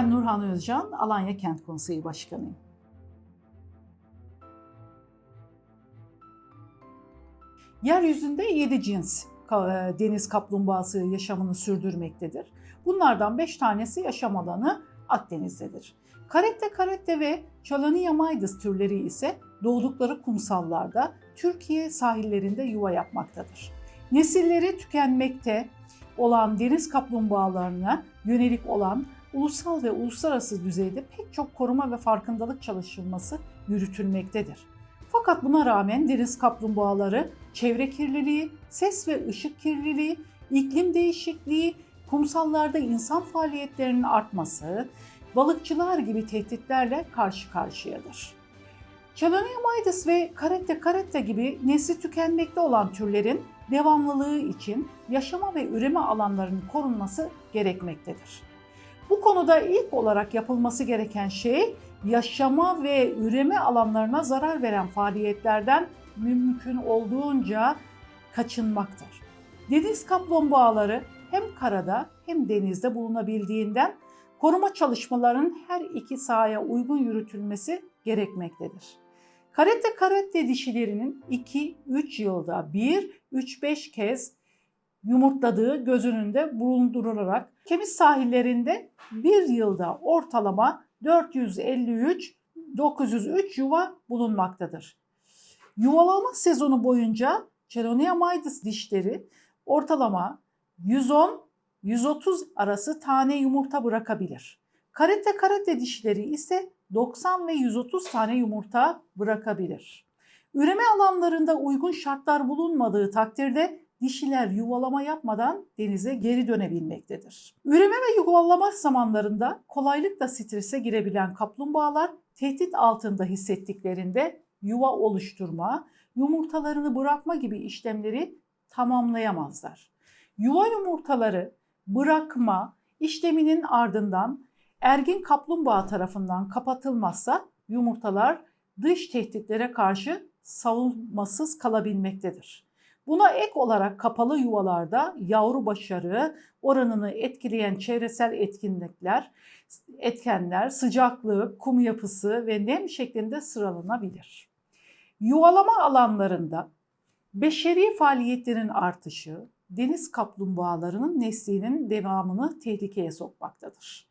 Ben Nurhan Özcan, Alanya Kent Konseyi Başkanıyım. Yeryüzünde 7 cins e, deniz kaplumbağası yaşamını sürdürmektedir. Bunlardan 5 tanesi yaşam alanı Akdeniz'dedir. Karette karette ve Chalania maydis türleri ise doğdukları kumsallarda Türkiye sahillerinde yuva yapmaktadır. Nesilleri tükenmekte olan deniz kaplumbağalarına yönelik olan ulusal ve uluslararası düzeyde pek çok koruma ve farkındalık çalışılması yürütülmektedir. Fakat buna rağmen deniz kaplumbağaları çevre kirliliği, ses ve ışık kirliliği, iklim değişikliği, kumsallarda insan faaliyetlerinin artması, balıkçılar gibi tehditlerle karşı karşıyadır. Chalania maydis ve karette karette gibi nesli tükenmekte olan türlerin devamlılığı için yaşama ve üreme alanlarının korunması gerekmektedir. Bu konuda ilk olarak yapılması gereken şey yaşama ve üreme alanlarına zarar veren faaliyetlerden mümkün olduğunca kaçınmaktır. Deniz kaplumbağaları hem karada hem denizde bulunabildiğinden koruma çalışmalarının her iki sahaya uygun yürütülmesi gerekmektedir. Karette karette dişilerinin 2-3 yılda 1-3-5 kez yumurtladığı göz önünde bulundurularak Kemiz sahillerinde bir yılda ortalama 453-903 yuva bulunmaktadır. Yuvalama sezonu boyunca Chelonia maydis dişleri ortalama 110-130 arası tane yumurta bırakabilir. Karate karate dişleri ise 90 ve 130 tane yumurta bırakabilir. Üreme alanlarında uygun şartlar bulunmadığı takdirde dişiler yuvalama yapmadan denize geri dönebilmektedir. Üreme ve yuvalama zamanlarında kolaylıkla strese girebilen kaplumbağalar tehdit altında hissettiklerinde yuva oluşturma, yumurtalarını bırakma gibi işlemleri tamamlayamazlar. Yuva yumurtaları bırakma işleminin ardından ergin kaplumbağa tarafından kapatılmazsa yumurtalar dış tehditlere karşı savunmasız kalabilmektedir. Buna ek olarak kapalı yuvalarda yavru başarı oranını etkileyen çevresel etkinlikler, etkenler, sıcaklık, kum yapısı ve nem şeklinde sıralanabilir. Yuvalama alanlarında beşeri faaliyetlerin artışı deniz kaplumbağalarının neslinin devamını tehlikeye sokmaktadır.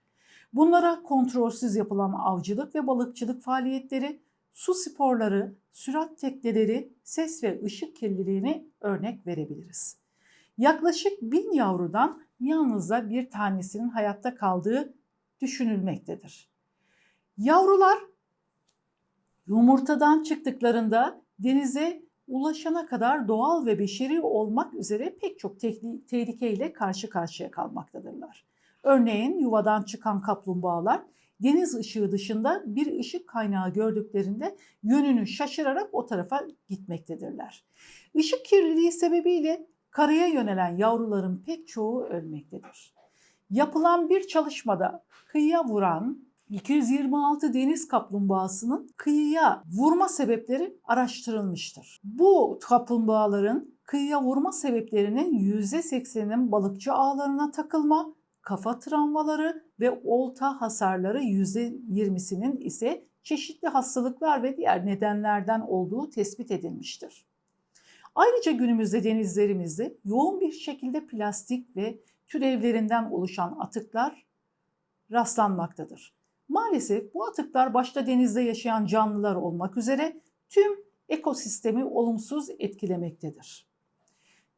Bunlara kontrolsüz yapılan avcılık ve balıkçılık faaliyetleri, su sporları, sürat tekneleri, ses ve ışık kirliliğini örnek verebiliriz. Yaklaşık bin yavrudan yalnızca bir tanesinin hayatta kaldığı düşünülmektedir. Yavrular yumurtadan çıktıklarında denize ulaşana kadar doğal ve beşeri olmak üzere pek çok tehlikeyle karşı karşıya kalmaktadırlar. Örneğin yuvadan çıkan kaplumbağalar deniz ışığı dışında bir ışık kaynağı gördüklerinde yönünü şaşırarak o tarafa gitmektedirler. Işık kirliliği sebebiyle karaya yönelen yavruların pek çoğu ölmektedir. Yapılan bir çalışmada kıyıya vuran 226 deniz kaplumbağasının kıyıya vurma sebepleri araştırılmıştır. Bu kaplumbağaların kıyıya vurma sebeplerinin %80'inin balıkçı ağlarına takılma, kafa travmaları ve olta hasarları %20'sinin ise çeşitli hastalıklar ve diğer nedenlerden olduğu tespit edilmiştir. Ayrıca günümüzde denizlerimizde yoğun bir şekilde plastik ve türevlerinden oluşan atıklar rastlanmaktadır. Maalesef bu atıklar başta denizde yaşayan canlılar olmak üzere tüm ekosistemi olumsuz etkilemektedir.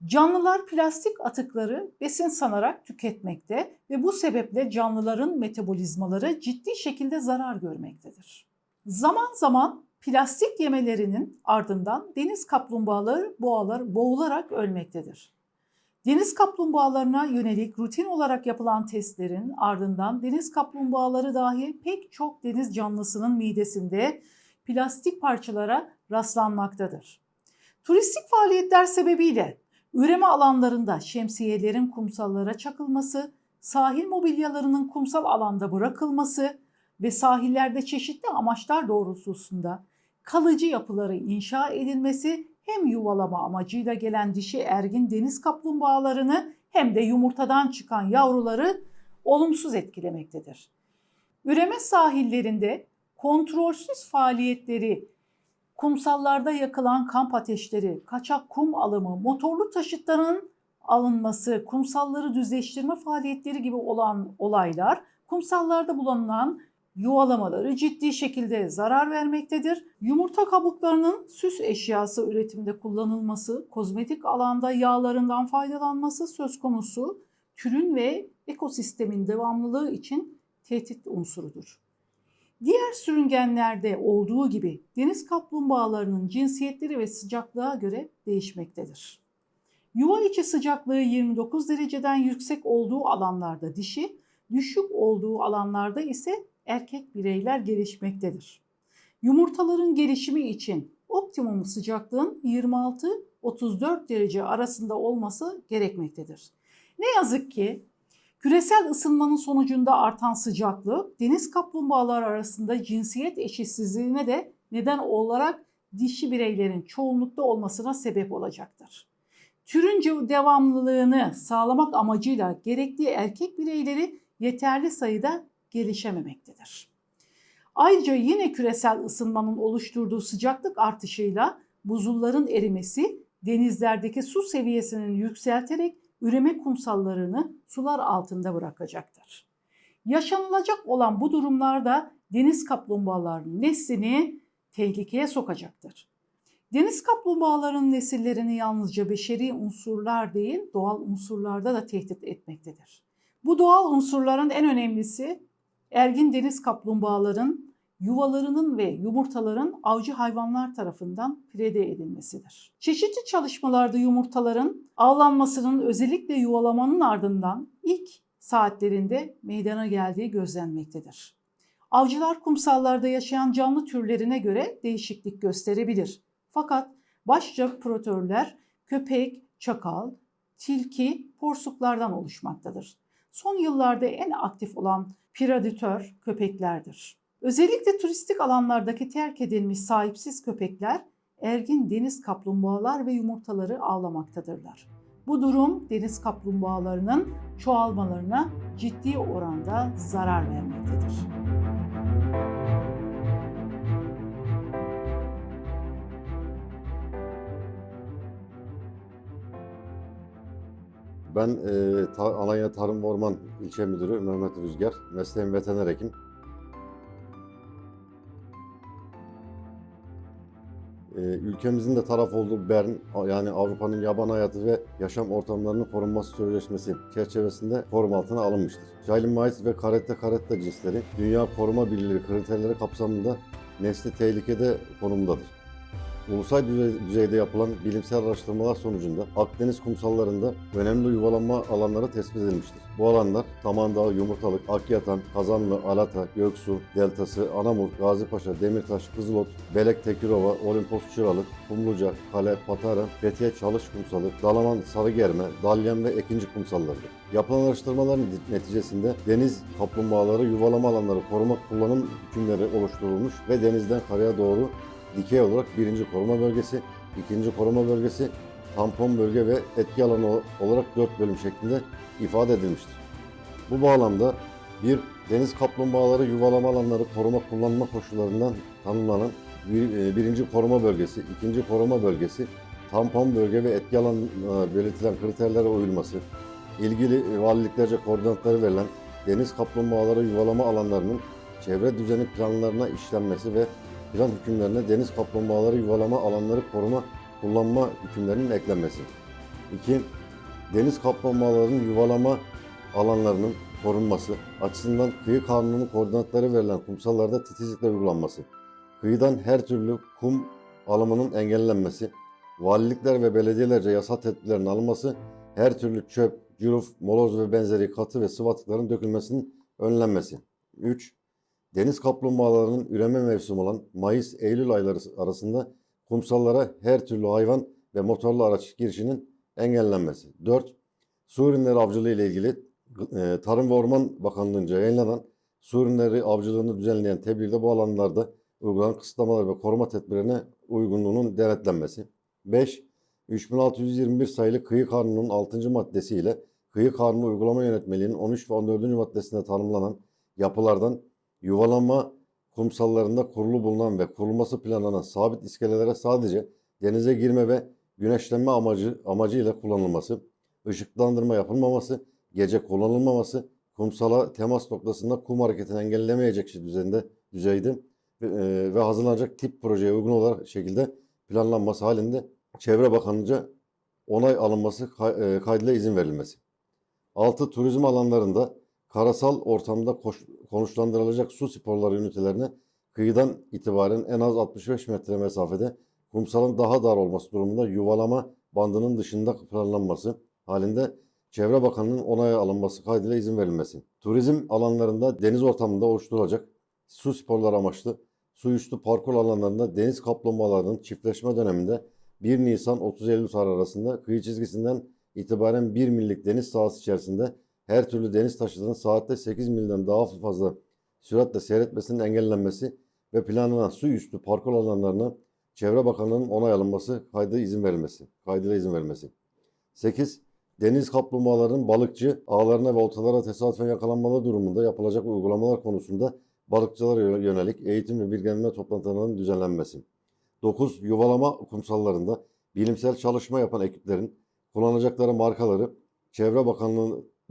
Canlılar plastik atıkları besin sanarak tüketmekte ve bu sebeple canlıların metabolizmaları ciddi şekilde zarar görmektedir. Zaman zaman plastik yemelerinin ardından deniz kaplumbağaları boğalar, boğularak ölmektedir. Deniz kaplumbağalarına yönelik rutin olarak yapılan testlerin ardından deniz kaplumbağaları dahil pek çok deniz canlısının midesinde plastik parçalara rastlanmaktadır. Turistik faaliyetler sebebiyle üreme alanlarında şemsiyelerin kumsallara çakılması, sahil mobilyalarının kumsal alanda bırakılması ve sahillerde çeşitli amaçlar doğrultusunda kalıcı yapıları inşa edilmesi hem yuvalama amacıyla gelen dişi ergin deniz kaplumbağalarını hem de yumurtadan çıkan yavruları olumsuz etkilemektedir. Üreme sahillerinde kontrolsüz faaliyetleri, kumsallarda yakılan kamp ateşleri, kaçak kum alımı, motorlu taşıtların alınması, kumsalları düzleştirme faaliyetleri gibi olan olaylar kumsallarda bulunan yuvalamaları ciddi şekilde zarar vermektedir. Yumurta kabuklarının süs eşyası üretiminde kullanılması, kozmetik alanda yağlarından faydalanması söz konusu türün ve ekosistemin devamlılığı için tehdit unsurudur. Diğer sürüngenlerde olduğu gibi deniz kaplumbağalarının cinsiyetleri ve sıcaklığa göre değişmektedir. Yuva içi sıcaklığı 29 dereceden yüksek olduğu alanlarda dişi, düşük olduğu alanlarda ise erkek bireyler gelişmektedir. Yumurtaların gelişimi için optimum sıcaklığın 26-34 derece arasında olması gerekmektedir. Ne yazık ki küresel ısınmanın sonucunda artan sıcaklık deniz kaplumbağaları arasında cinsiyet eşitsizliğine de neden olarak dişi bireylerin çoğunlukta olmasına sebep olacaktır. Türün devamlılığını sağlamak amacıyla gerekli erkek bireyleri yeterli sayıda gelişememektedir. Ayrıca yine küresel ısınmanın oluşturduğu sıcaklık artışıyla buzulların erimesi denizlerdeki su seviyesinin yükselterek üreme kumsallarını sular altında bırakacaktır. Yaşanılacak olan bu durumlarda deniz kaplumbağalarının neslini tehlikeye sokacaktır. Deniz kaplumbağalarının nesillerini yalnızca beşeri unsurlar değil, doğal unsurlarda da tehdit etmektedir. Bu doğal unsurların en önemlisi ergin deniz kaplumbağaların yuvalarının ve yumurtaların avcı hayvanlar tarafından prede edilmesidir. Çeşitli çalışmalarda yumurtaların avlanmasının özellikle yuvalamanın ardından ilk saatlerinde meydana geldiği gözlenmektedir. Avcılar kumsallarda yaşayan canlı türlerine göre değişiklik gösterebilir. Fakat başlıca protörler köpek, çakal, tilki, porsuklardan oluşmaktadır. Son yıllarda en aktif olan predatör köpeklerdir. Özellikle turistik alanlardaki terk edilmiş sahipsiz köpekler ergin deniz kaplumbağalar ve yumurtaları avlamaktadırlar. Bu durum deniz kaplumbağalarının çoğalmalarına ciddi oranda zarar vermektedir. Ben e, Alanya Tarım ve Orman İlçe Müdürü Mehmet Rüzgar. Mesleğim veteriner hekim. Ülkemizin de taraf olduğu Bern, yani Avrupa'nın yaban hayatı ve yaşam ortamlarının korunması sözleşmesi çerçevesinde koruma altına alınmıştır. Jailin Mais ve Caretta caretta cinsleri Dünya Koruma Birliği kriterleri kapsamında nesli tehlikede konumundadır. Ulusal düzey- düzeyde yapılan bilimsel araştırmalar sonucunda Akdeniz kumsallarında önemli yuvalanma alanları tespit edilmiştir. Bu alanlar Samandağ, Yumurtalık, Akyatan, Kazanlı, Alata, Göksu, Deltası, Anamur, Gazipaşa, Demirtaş, Kızılot, Belek, Tekirova, Olimpos, Çıralık, Kumluca, Kale, Patara, Fethiye, Çalış Kumsalı, Dalaman, Sarıgerme, Dalyan ve Ekinci kumsallarıdır. Yapılan araştırmaların neticesinde deniz kaplumbağaları yuvalama alanları koruma kullanım hükümleri oluşturulmuş ve denizden karaya doğru dikey olarak birinci koruma bölgesi, ikinci koruma bölgesi, tampon bölge ve etki alanı olarak dört bölüm şeklinde ifade edilmiştir. Bu bağlamda bir deniz kaplumbağaları yuvalama alanları koruma kullanma koşullarından tanımlanan bir- e, birinci koruma bölgesi, ikinci koruma bölgesi, tampon bölge ve etki alanı belirtilen kriterlere uyulması, ilgili valiliklerce koordinatları verilen deniz kaplumbağaları yuvalama alanlarının çevre düzeni planlarına işlenmesi ve plan hükümlerine deniz kaplumbağaları yuvalama alanları koruma kullanma hükümlerinin eklenmesi. 2. Deniz kaplumbağalarının yuvalama alanlarının korunması açısından kıyı kanununun koordinatları verilen kumsallarda titizlikle uygulanması. Kıyıdan her türlü kum alımının engellenmesi, valilikler ve belediyelerce yasal tedbirlerin alınması, her türlü çöp, cüruf, moloz ve benzeri katı ve sıvı atıkların dökülmesinin önlenmesi. 3 deniz kaplumbağalarının üreme mevsimi olan Mayıs-Eylül ayları arasında kumsallara her türlü hayvan ve motorlu araç girişinin engellenmesi. 4. Su ürünleri avcılığı ile ilgili e, Tarım ve Orman Bakanlığı'nca yayınlanan su ürünleri avcılığını düzenleyen tebliğde bu alanlarda uygulanan kısıtlamalar ve koruma tedbirlerine uygunluğunun denetlenmesi. 5. 3621 sayılı Kıyı Kanunu'nun 6. maddesiyle Kıyı Kanunu Uygulama Yönetmeliği'nin 13 ve 14. maddesinde tanımlanan yapılardan yuvalama kumsallarında kurulu bulunan ve kurulması planlanan sabit iskelelere sadece denize girme ve güneşlenme amacı amacıyla kullanılması, ışıklandırma yapılmaması, gece kullanılmaması, kumsala temas noktasında kum hareketini engellemeyecek düzeyde, düzeyde ve, e, ve hazırlanacak tip projeye uygun olarak şekilde planlanması halinde Çevre Bakanlığı'nca onay alınması e, kaydıyla izin verilmesi. 6. Turizm alanlarında karasal ortamda koş- konuşlandırılacak su sporları ünitelerine kıyıdan itibaren en az 65 metre mesafede kumsalın daha dar olması durumunda yuvalama bandının dışında planlanması halinde Çevre Bakanlığı'nın onaya alınması kaydıyla izin verilmesi. Turizm alanlarında deniz ortamında oluşturulacak su sporları amaçlı su üstü parkur alanlarında deniz kaplumbağalarının çiftleşme döneminde 1 Nisan 30 Eylül tarihi arasında kıyı çizgisinden itibaren 1 millik deniz sahası içerisinde her türlü deniz taşıtının saatte 8 milden daha fazla süratle seyretmesinin engellenmesi ve planlanan su üstü parkur alanlarına Çevre Bakanlığı'nın onay alınması kaydı izin verilmesi, kaydıyla izin verilmesi. 8. Deniz kaplumbağalarının balıkçı ağlarına ve oltalara tesadüfen yakalanmaları durumunda yapılacak uygulamalar konusunda balıkçılara yönelik eğitim ve bilgilendirme toplantılarının düzenlenmesi. 9. Yuvalama kumsallarında bilimsel çalışma yapan ekiplerin kullanacakları markaları Çevre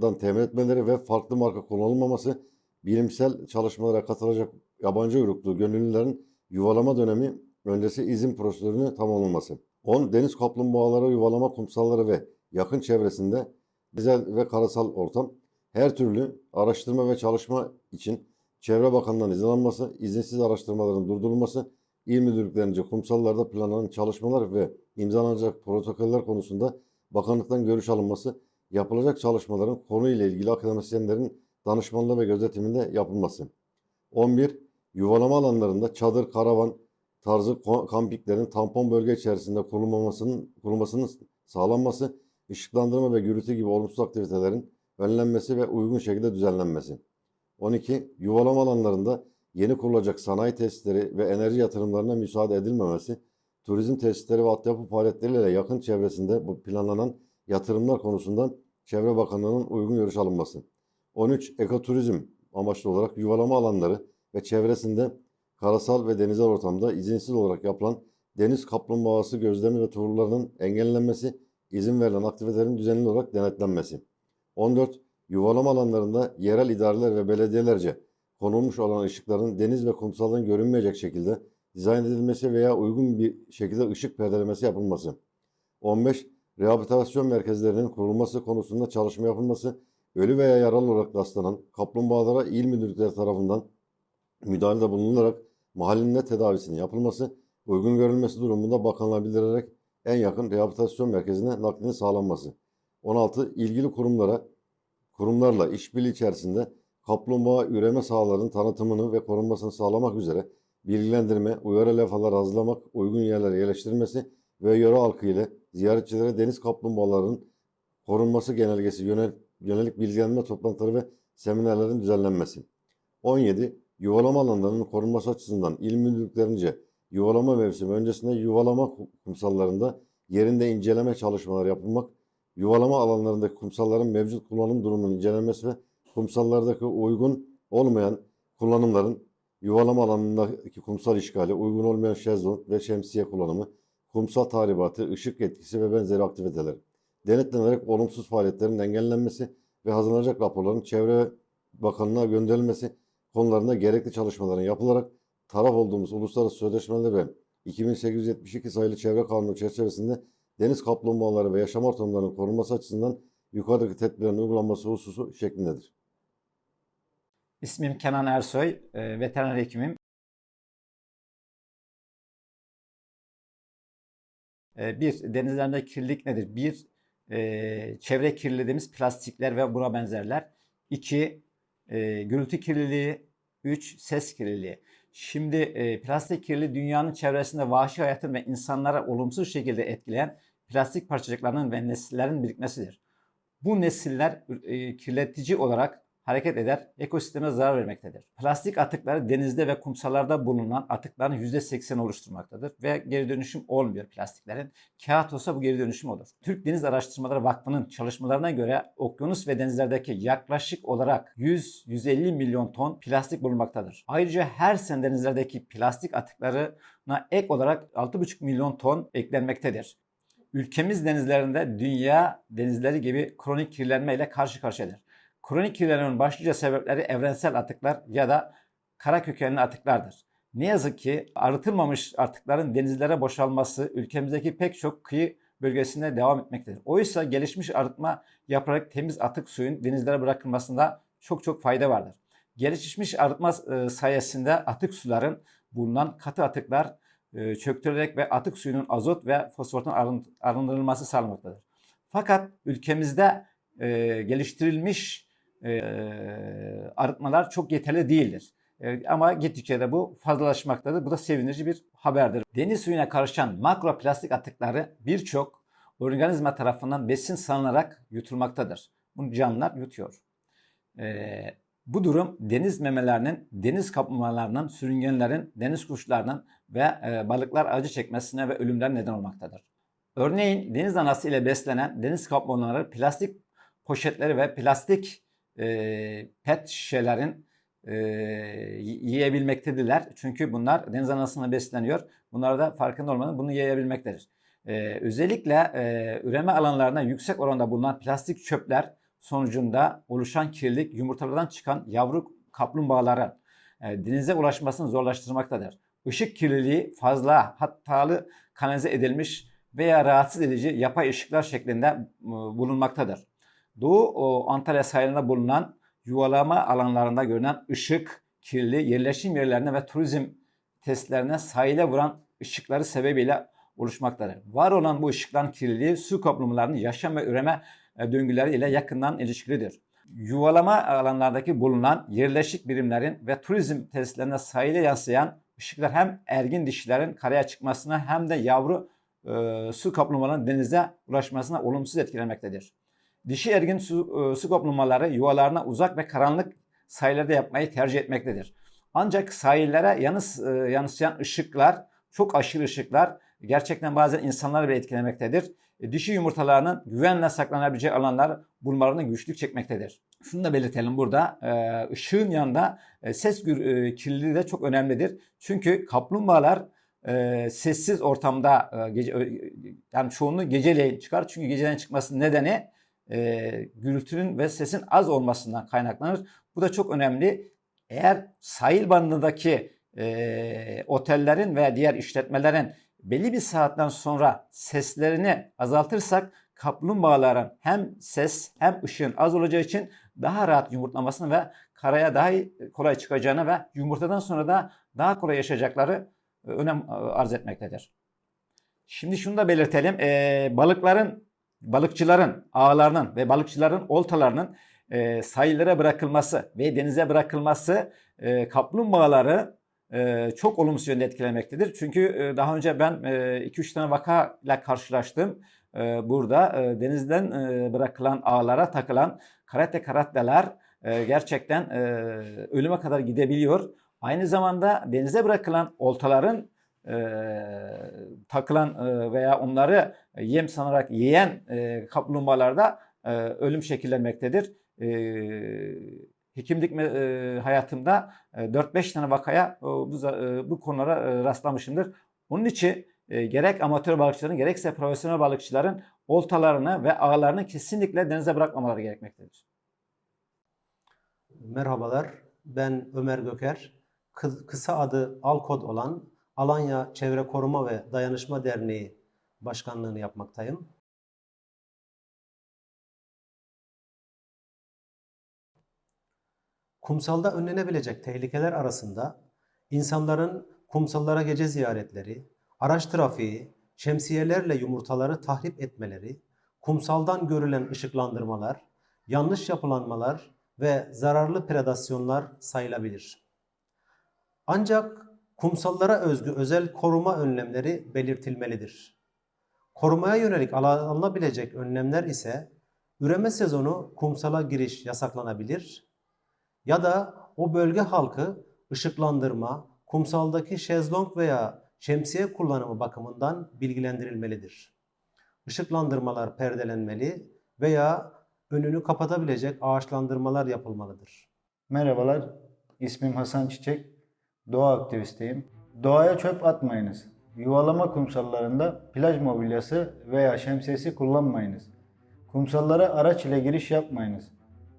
Bakanlığı'ndan temin etmeleri ve farklı marka kullanılmaması, bilimsel çalışmalara katılacak yabancı uyruklu gönüllülerin yuvalama dönemi öncesi izin prosedürünü tamamlaması. 10. Deniz kaplumbağaları yuvalama kumsalları ve yakın çevresinde dizel ve karasal ortam her türlü araştırma ve çalışma için Çevre Bakanlığı'ndan izin alınması, izinsiz araştırmaların durdurulması, il müdürlüklerince kumsallarda planlanan çalışmalar ve imzalanacak protokoller konusunda bakanlıktan görüş alınması, yapılacak çalışmaların konuyla ilgili akademisyenlerin danışmanlığı ve gözetiminde yapılması. 11. Yuvalama alanlarında çadır, karavan tarzı kampiklerin tampon bölge içerisinde kurulmamasının, kurulmasının sağlanması, ışıklandırma ve gürültü gibi olumsuz aktivitelerin önlenmesi ve uygun şekilde düzenlenmesi. 12. Yuvalama alanlarında yeni kurulacak sanayi tesisleri ve enerji yatırımlarına müsaade edilmemesi, turizm tesisleri ve altyapı faaliyetleriyle yakın çevresinde bu planlanan yatırımlar konusunda Çevre Bakanlığı'nın uygun görüş alınması. 13. Ekoturizm amaçlı olarak yuvalama alanları ve çevresinde karasal ve denizel ortamda izinsiz olarak yapılan deniz kaplumbağası gözlemi ve turlarının engellenmesi, izin verilen aktivitelerin düzenli olarak denetlenmesi. 14. Yuvalama alanlarında yerel idareler ve belediyelerce konulmuş olan ışıkların deniz ve kumsalın görünmeyecek şekilde dizayn edilmesi veya uygun bir şekilde ışık perdelemesi yapılması. 15. Rehabilitasyon merkezlerinin kurulması konusunda çalışma yapılması, ölü veya yaralı olarak rastlanan kaplumbağalara il müdürlükleri tarafından müdahalede bulunularak mahallinde tedavisinin yapılması, uygun görülmesi durumunda bakanlığa bildirerek en yakın rehabilitasyon merkezine naklinin sağlanması. 16. İlgili kurumlara, kurumlarla işbirliği içerisinde kaplumbağa üreme sahalarının tanıtımını ve korunmasını sağlamak üzere bilgilendirme, uyarı levhaları hazırlamak, uygun yerlere yerleştirilmesi ve yöre halkı ile ziyaretçilere deniz kaplumbağalarının korunması genelgesi yönel, yönelik bilgilendirme toplantıları ve seminerlerin düzenlenmesi. 17. Yuvalama alanlarının korunması açısından il müdürlüklerince yuvalama mevsimi öncesinde yuvalama kumsallarında yerinde inceleme çalışmaları yapılmak, yuvalama alanlarındaki kumsalların mevcut kullanım durumunun incelenmesi ve kumsallardaki uygun olmayan kullanımların yuvalama alanındaki kumsal işgali, uygun olmayan şezlong ve şemsiye kullanımı, kumsal tahribatı, ışık etkisi ve benzeri aktiviteler. Denetlenerek olumsuz faaliyetlerin engellenmesi ve hazırlanacak raporların Çevre Bakanlığı'na gönderilmesi konularında gerekli çalışmaların yapılarak taraf olduğumuz uluslararası sözleşmeler ve 2872 sayılı çevre kanunu çerçevesinde deniz kaplumbağaları ve yaşam ortamlarının korunması açısından yukarıdaki tedbirlerin uygulanması hususu şeklindedir. İsmim Kenan Ersoy, e, veteriner hekimim. Bir, denizlerde kirlilik nedir? Bir, e, çevre kirliliği dediğimiz plastikler ve buna benzerler. İki, e, gürültü kirliliği. Üç, ses kirliliği. Şimdi e, plastik kirliliği dünyanın çevresinde vahşi hayatın ve insanlara olumsuz şekilde etkileyen plastik parçacıklarının ve nesillerin birikmesidir. Bu nesiller kirletici olarak hareket eder, ekosisteme zarar vermektedir. Plastik atıkları denizde ve kumsallarda bulunan atıkların %80 oluşturmaktadır ve geri dönüşüm olmuyor plastiklerin. Kağıt olsa bu geri dönüşüm olur. Türk Deniz Araştırmaları Vakfı'nın çalışmalarına göre okyanus ve denizlerdeki yaklaşık olarak 100-150 milyon ton plastik bulunmaktadır. Ayrıca her sene denizlerdeki plastik atıklarına ek olarak 6,5 milyon ton eklenmektedir. Ülkemiz denizlerinde dünya denizleri gibi kronik kirlenme ile karşı karşıyadır. Kronik kirlenmenin başlıca sebepleri evrensel atıklar ya da kara kökenli atıklardır. Ne yazık ki arıtılmamış atıkların denizlere boşalması ülkemizdeki pek çok kıyı bölgesinde devam etmektedir. Oysa gelişmiş arıtma yaparak temiz atık suyun denizlere bırakılmasında çok çok fayda vardır. Gelişmiş arıtma e, sayesinde atık suların bulunan katı atıklar e, çöktürülerek ve atık suyunun azot ve fosfordan arın- arındırılması sağlanmaktadır. Fakat ülkemizde e, geliştirilmiş e, arıtmalar çok yeterli değildir. E, ama gittikçe de bu fazlalaşmaktadır. Bu da sevindirici bir haberdir. Deniz suyuna karışan makroplastik atıkları birçok organizma tarafından besin sanılarak yutulmaktadır. Bunu canlılar yutuyor. E, bu durum deniz memelerinin, deniz kaplumbağalarının, sürüngenlerin, deniz kuşlarının ve e, balıklar acı çekmesine ve ölümler neden olmaktadır. Örneğin deniz anası ile beslenen deniz kaplumbağaları plastik poşetleri ve plastik e, pet şişelerin e, yiyebilmektedirler. Çünkü bunlar deniz anasına besleniyor. Bunlar da farkında olmadan bunu yiyebilmektedir. E, özellikle e, üreme alanlarına yüksek oranda bulunan plastik çöpler sonucunda oluşan kirlilik yumurtalardan çıkan yavru kaplumbağaların e, denize ulaşmasını zorlaştırmaktadır. Işık kirliliği fazla hatalı kanalize edilmiş veya rahatsız edici yapay ışıklar şeklinde bulunmaktadır. Doğu Antalya sahilinde bulunan yuvalama alanlarında görünen ışık, kirli yerleşim yerlerine ve turizm testlerine sahile vuran ışıkları sebebiyle oluşmaktadır. Var olan bu ışıkların kirliliği su kaplumbağalarının yaşam ve üreme e, döngüleri ile yakından ilişkilidir. Yuvalama alanlardaki bulunan yerleşik birimlerin ve turizm tesislerine sahile yansıyan ışıklar hem ergin dişilerin karaya çıkmasına hem de yavru e, su kaplumbağalarının denize ulaşmasına olumsuz etkilemektedir. Dişi ergin su, e, yuvalarına uzak ve karanlık sahillerde yapmayı tercih etmektedir. Ancak sahillere yanıs, e, yansıyan ışıklar, çok aşırı ışıklar gerçekten bazen insanları bile etkilemektedir. E, dişi yumurtalarının güvenle saklanabileceği alanlar bulmalarını güçlük çekmektedir. Şunu da belirtelim burada. ışığın yanında ses kirliliği de çok önemlidir. Çünkü kaplumbağalar sessiz ortamda yani çoğunluğu geceleyin çıkar. Çünkü geceleyin çıkmasının nedeni e, gürültünün ve sesin az olmasından kaynaklanır. Bu da çok önemli. Eğer sahil bandındaki e, otellerin veya diğer işletmelerin belli bir saatten sonra seslerini azaltırsak kaplumbağaların hem ses hem ışığın az olacağı için daha rahat yumurtlamasını ve karaya daha kolay çıkacağını ve yumurtadan sonra da daha kolay yaşayacakları e, önem e, arz etmektedir. Şimdi şunu da belirtelim. E, balıkların, balıkçıların ağlarının ve balıkçıların oltalarının e, sahillere bırakılması ve denize bırakılması e, kaplumbağaları e, çok olumsuz yönde etkilemektedir. Çünkü e, daha önce ben 2-3 tane vakayla karşılaştım. E, burada e, denizden e, bırakılan ağlara takılan karate karatteler e, gerçekten e, ölüme kadar gidebiliyor. Aynı zamanda denize bırakılan oltaların e, takılan e, veya onları yem sanarak yiyen e, kaplumbağalarda e, ölüm şekillenmektedir. E, hekimlik e, hayatımda e, 4-5 tane vakaya e, bu, e, bu konulara e, rastlamışımdır. Onun için e, gerek amatör balıkçıların gerekse profesyonel balıkçıların oltalarını ve ağlarını kesinlikle denize bırakmamaları gerekmektedir. Merhabalar, ben Ömer Göker. Kı- Kısa adı Alkod olan Alanya Çevre Koruma ve Dayanışma Derneği başkanlığını yapmaktayım. Kumsalda önlenebilecek tehlikeler arasında insanların kumsallara gece ziyaretleri, araç trafiği, şemsiyelerle yumurtaları tahrip etmeleri, kumsaldan görülen ışıklandırmalar, yanlış yapılanmalar ve zararlı predasyonlar sayılabilir. Ancak kumsallara özgü özel koruma önlemleri belirtilmelidir. Korumaya yönelik alınabilecek önlemler ise üreme sezonu kumsala giriş yasaklanabilir, Ya da o bölge halkı ışıklandırma, kumsaldaki şezlong veya şemsiye kullanımı bakımından bilgilendirilmelidir. Işıklandırmalar perdelenmeli veya önünü kapatabilecek ağaçlandırmalar yapılmalıdır. Merhabalar, ismim Hasan Çiçek, doğa aktivistiyim. Doğaya çöp atmayınız. Yuvalama kumsallarında plaj mobilyası veya şemsiyesi kullanmayınız. Kumsallara araç ile giriş yapmayınız.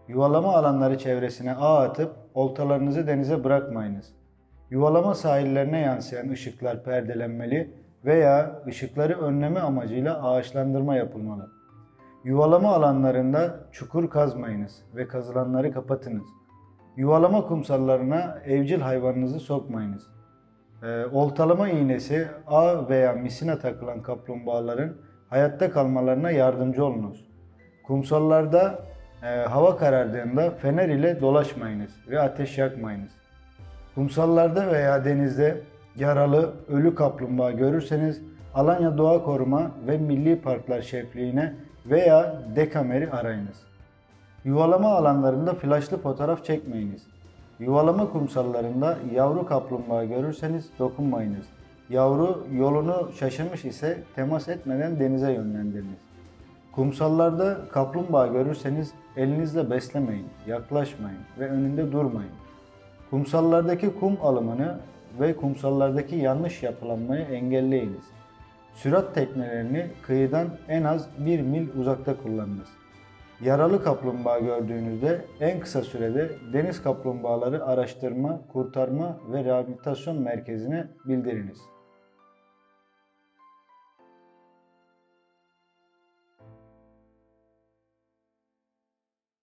Yuvalama alanları çevresine ağ atıp oltalarınızı denize bırakmayınız. Yuvalama sahillerine yansıyan ışıklar perdelenmeli veya ışıkları önleme amacıyla ağaçlandırma yapılmalı. Yuvalama alanlarında çukur kazmayınız ve kazılanları kapatınız. Yuvalama kumsallarına evcil hayvanınızı sokmayınız. Ee, oltalama iğnesi, ağ veya misine takılan kaplumbağaların hayatta kalmalarına yardımcı olunuz. Kumsallarda e, hava karardığında fener ile dolaşmayınız ve ateş yakmayınız. Kumsallarda veya denizde yaralı, ölü kaplumbağa görürseniz Alanya Doğa Koruma ve Milli Parklar Şefliğine veya Dekamer'i arayınız. Yuvalama alanlarında flaşlı fotoğraf çekmeyiniz. Yuvalama kumsallarında yavru kaplumbağa görürseniz dokunmayınız. Yavru yolunu şaşırmış ise temas etmeden denize yönlendiriniz. Kumsallarda kaplumbağa görürseniz elinizle beslemeyin, yaklaşmayın ve önünde durmayın. Kumsallardaki kum alımını ve kumsallardaki yanlış yapılanmayı engelleyiniz. Sürat teknelerini kıyıdan en az 1 mil uzakta kullanınız. Yaralı kaplumbağa gördüğünüzde en kısa sürede Deniz Kaplumbağaları Araştırma, Kurtarma ve Rehabilitasyon Merkezi'ne bildiriniz.